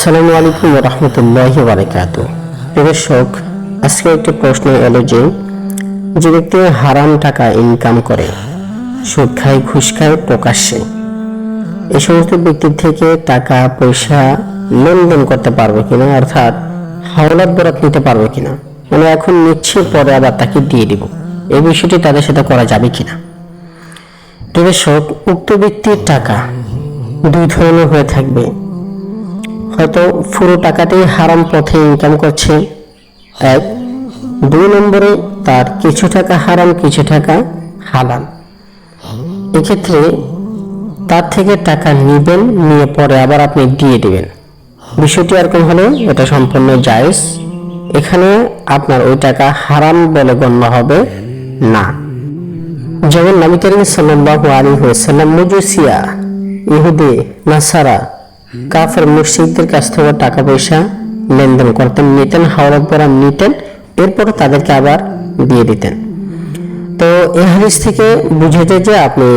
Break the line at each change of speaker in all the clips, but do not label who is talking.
আসসালামু আলাইকুম রহমতুল্লাহ বারকাত দর্শক, আজকে একটি প্রশ্ন এলো যে যে ব্যক্তি হারাম টাকা ইনকাম করে সুদ খায় ঘুষ খায় প্রকাশ্যে। এই সমস্ত ব্যক্তির থেকে টাকা, পয়সা লেনদেন করতে পারবে কিনা, অর্থাৎ হাওলাত বরাত নিতে পারবে কিনা মানে এখন নিচ্ছে পরে আবার তাকে দিয়ে দিব। এই বিষয়টি তাদের সাথে করা যাবে কিনা? দর্শক, উক্ত ব্যক্তির টাকা দুই ধরনের হয়ে থাকবে। হয়তো পুরো টাকাটাই হারাম পথে ইনকাম করছে। এক। দুই নম্বরে তার কিছু টাকা হারাম, কিছু টাকা হালাল। এক্ষেত্রে তার থেকে টাকা নেবেন, নিয়ে পরে আবার আপনি দিয়ে দিবেন। বিষয়টি এরকম হলে এটা সম্পূর্ণ জায়েজ। এখানে আপনার ওই টাকা হারাম বলে গণ্য হবে না। যেমন নবী করিম সাল্লাল্লাহু আলাইহি ওয়াসাল্লাম, মুজুসিয়া, ইহুদি, নাসারা কাফের মুশরিকদের কাছ থেকে টাকা পয়সা লেনদেন করতেন, নিতেন হাওড়াত পরা নিতেন এরপর তাদেরকে আবার দিয়ে দিতেন। তো এই হাদিস থেকে বুঝে যায় যে আপনি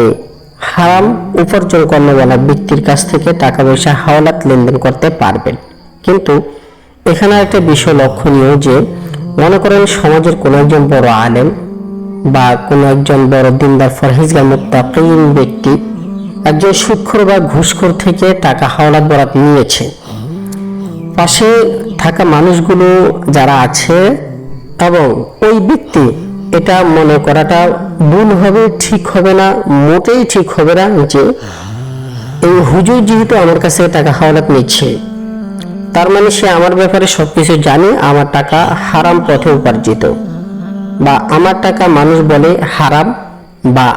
হারাম উপার্জন কর্মওয়ালা ব্যক্তির কাছ থেকে টাকা পয়সা হাওলাত লেনদেন করতে পারবেন। কিন্তু এখানে একটা বিষয় লক্ষণীয় যে, মনে করেন সমাজের কোনো একজন বড় আলেম বা কোনো একজন বড় দিনদার, ফরহিজগার, মুত্তাকিন ব্যক্তি একজন সুৎখর বা ঘুষখোর থেকে টাকা হাওলাত বরাত নিয়েছে। পাশে থাকা মানুষগুলো যারা আছে এবং ওই ব্যক্তি, এটা মনে করাটা ভুল হবে, ঠিক হবে না, মোটেই ঠিক হবে না যে এই হুজুর যেহেতু আমার কাছে টাকা হাওলাত নিচ্ছে, তার মানে সে আমার ব্যাপারে সব কিছু জানে, আমার টাকা হারাম পথে উপার্জিত। বা আমার টাকা মানুষ বলে হারাম বা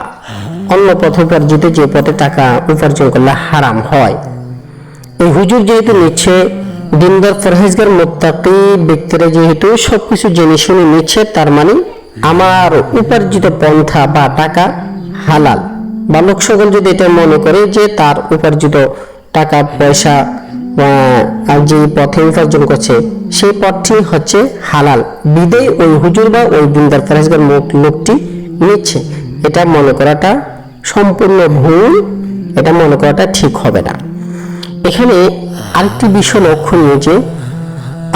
অন্য পথ উপার্জিত যে পথে টাকা উপার্জন করলে হারাম হয়। এই হুজুর যেহেতু নিচ্ছে, দিনদার ফরহেজগার মোত্তাকি ব্যক্তিরা যেহেতু সবকিছু জেনে শুনে নিচ্ছে, তার মানে আমার উপার্জিত পন্থা বা টাকা হালাল। বা লোক যদি এটা মনে করে যে তার উপার্জিত টাকা, পয়সা আর যে পথে উপার্জন করছে, সেই পথটি হচ্ছে হালাল। বিদে ওই হুজুর বা ওই দিনদার ফরহেজগার লোকটি নিচ্ছে। এটা মনে করাটা সম্পূর্ণ ভুল, এটা মনে করাটা ঠিক হবে না। এখানে আরেকটি বিষয় লক্ষণীয় যে,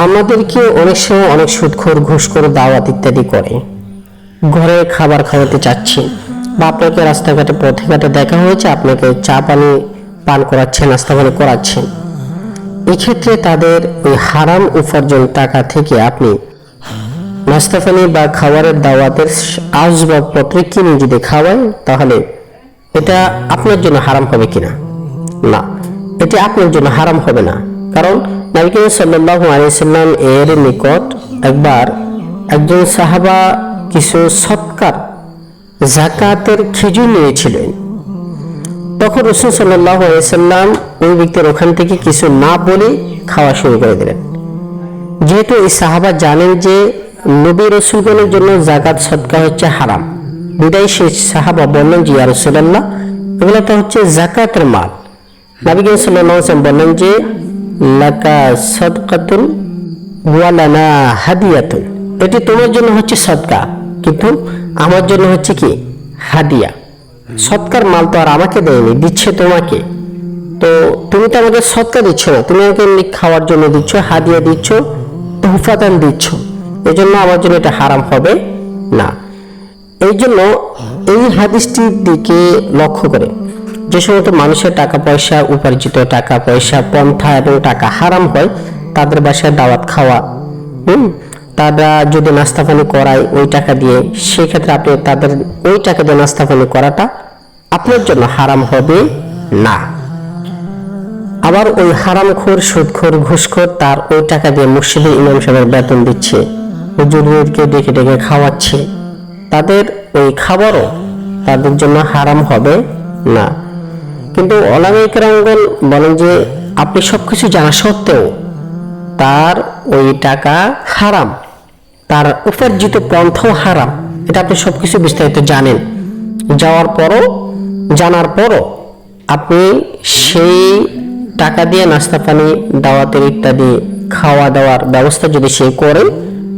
আমাদেরকে অনেক সময় অনেক সুদখোর, ঘুষখোর, দাওয়াত ইত্যাদি করে। ঘরে খাবার খাওয়াতে চাচ্ছে, বা আপনাকে রাস্তাঘাটে পথে ঘাটে দেখা হয়েছে, আপনাকে চা পানি পান করাচ্ছে নাস্তা পানি করাচ্ছেন। এক্ষেত্রে তাদের ওই হারাম উপার্জন টাকা থেকে আপনি নাস্তা পানি বা খাবারের দাওয়াতের আসবাবপত্র কিনে যদি খাওয়ান তাহলে এটা আপনার জন্য হারাম হবে কিনা? না, এটা আপনার জন্য হারাম হবে না। কারণ নবী করিম সাল্লাল্লাহু আলাইহি সাল্লাম এর নিকট একবার একজন সাহাবা কিছু সৎকার জাকাতের খেজুর নিয়েছিলেন। তখন রসুল সাল্লাহ আলাইসাল্লাম ওই ব্যক্তির ওখান থেকে কিছু না বলে খাওয়া শুরু করে দিলেন। যেহেতু এই সাহাবা জানেন যে নবী রসুলগণের জন্য জাকাত সৎকার হচ্ছে হারাম। বিদায় সেই সাহাবা বললেন যে এগুলো তো হচ্ছে জাকাতের মাল। নবী করিম সাল্লাল্লাহু বললেন যে, লাকা সদকাতুন ওয়ালানা হাদিয়াতুন। এটি তোমার জন্য হচ্ছে সদকা, কিন্তু আমার জন্য হচ্ছে কি? হাদিয়া। সৎকার মাল তো আর আমাকে দেয়নি, দিচ্ছে তোমাকে। তো তুমি তো আমাকে সৎকার দিচ্ছ না, তুমি আমাকে এমনি খাওয়ার জন্য দিচ্ছ, হাদিয়া দিচ্ছ, তোহফাদান দিচ্ছ। এজন্য আমার জন্য এটা হারাম হবে না। এই জন্য এই হাদিসটির দিকে লক্ষ্য করে যে সমস্ত মানুষের টাকা পয়সা উপার্জিত টাকা পয়সা পন্থা এবং টাকা হারাম হয়, তাদের বাসায় দাওয়াত খাওয়া, হুম? তারা যদি নাস্তা পানি করায় ওই টাকা দিয়ে, সেক্ষেত্রে আপনি তাদের ওই টাকা দিয়ে নাস্তা পানি করাটা আপনার জন্য হারাম হবে না। আবার ওই হারামখোর, সুদখোর, ঘুষখোর তার ওই টাকা দিয়ে মুর্শিদের ইমাম সাহেবের বেতন দিচ্ছে। হুজুরদেরকে ডেকে ডেকে খাওয়াচ্ছে। তাদের ওই খাবারও তাদের জন্য হারাম হবে না। কিন্তু অলামিকরাঙ্গন বলেন যে, আপনি সব কিছু জানা সত্ত্বেও তার ওই টাকা হারাম, তার উপার্জিত পন্থাও হারাম। এটা আপনি সব কিছু বিস্তারিত জানেন। যাওয়ার পরও, জানার পরও আপনি সেই টাকা দিয়ে নাস্তা পানি, দাওয়াতের ইত্যাদি খাওয়া দাওয়ার ব্যবস্থা যদি সে করে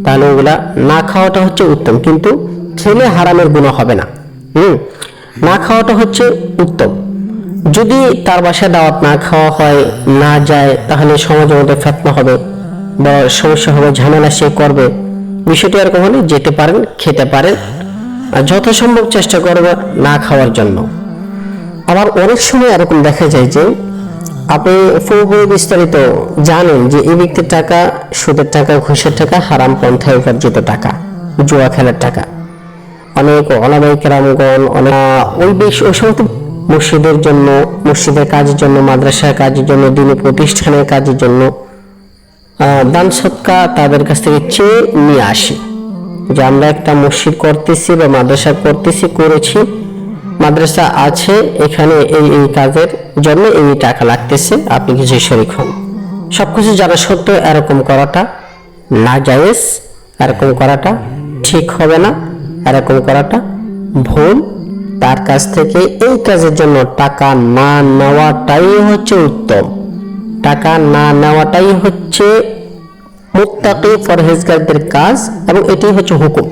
তাহলে ওগুলা না খাওয়াটা হচ্ছে উত্তম। কিন্তু খেলে হারামের গুণ হবে না। হুম? না খাওয়াটা হচ্ছে উত্তম। যদি তার বাসায় দাওয়াত না খাওয়া হয়, না যায়, তাহলে সমাজের মধ্যে ফেতনা হবে বা সমস্যা হবে, ঝামেলা সে করবে। বিষয়টি এরকম হলে যেতে পারেন, খেতে পারেন। আর যথাসম্ভব চেষ্টা করবে না খাওয়ার জন্য। আবার অনেক সময় এরকম দেখা যায় যে, আপনি পুরোপুরি বিস্তারিত জানেন যে, এই ব্যক্তির টাকা, সুদের টাকা, ঘুষের টাকা হারাম পন্থায় উপার্জিত টাকা, জুয়া খেলার টাকা। অনেক অনাবাই কেরামগণ, অনেক ওই বেশ ওই সমস্ত মসজিদের জন্য, মসজিদের কাজের জন্য, মাদ্রাসার কাজের জন্য, দিনী প্রতিষ্ঠানের কাজের জন্য দান সৎকা তাদের কাছ থেকে চেয়ে নিয়ে আসি। যে আমরা একটা মসজিদ করতেছি বা মাদ্রাসা করতেছি, করেছি, মাদ্রাসা আছে, এখানে এই এই কাজের জন্য এই টাকা লাগতেছে, আপনি কিছু শরিক হন? সবকিছু জানা সত্ত্বেও এরকম করাটা না জায়েজ এরকম করাটা ঠিক হবে না। এরকম করাটা ভুল। তার কাছ থেকে এই কাজের জন্য টাকা না নেওয়াটাই হচ্ছে উত্তম। টাকা না নেওয়াটাই হচ্ছে মুত্তাকি ফরহেজগারদের কাজ এবং এটাই হচ্ছে হুকুম।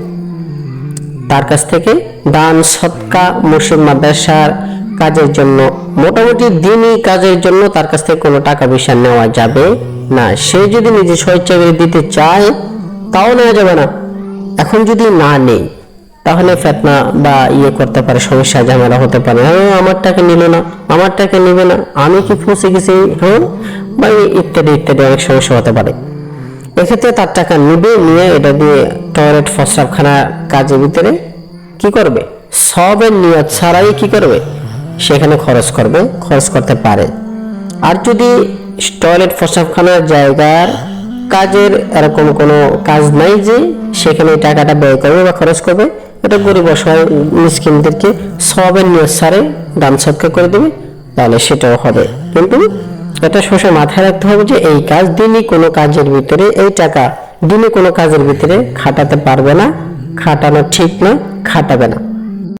তার কাছ থেকে দান, সৎকা মসজিদ মাদ্রাসার কাজের জন্য, মোটামুটি দিনই কাজের জন্য তার কাছ থেকে কোনো টাকা পয়সা নেওয়া যাবে না। সে যদি নিজে স্বেচ্ছা দিতে চায়, তাও নেওয়া যাবে না। এখন যদি না নেই তাহলে ফেতনা বা ইয়ে করতে পারে, সমস্যা, ঝামেলা হতে পারে। হ্যাঁ আমার টাকা নিল না আমার টাকা নিবে না। আমি কি ফসে গেছি? হ্যাঁ বা ইত্যাদি ইত্যাদি অনেক সমস্যা হতে পারে। এক্ষেত্রে তার টাকা নিবে, নিয়ে এটা দিয়ে টয়লেট প্রস্রাবখানা কাজের ভিতরে কি করবে? সবের নিয়ত ছাড়াই কি করবে? সেখানে খরচ করবে, খরচ করতে পারে। আর যদি টয়লেট প্রস্রাবখানার জায়গার কাজের এরকম কোনো কাজ নাই যে, সেখানে টাকাটা ব্যয় করবে বা খরচ করবে এটা গরিব অসহায় মিসকিনদেরকে সবের নিয়ত সারে দান সৎকার করে দেবে, তাহলে সেটাও হবে। কিন্তু এটা সবসময় মাথায় রাখতে হবে যে এই কাজ দিনই কোনো কাজের ভিতরে, এই টাকা দিনই কোনো কাজের ভিতরে খাটাতে পারবে না, খাটানো ঠিক না, খাটাবে না।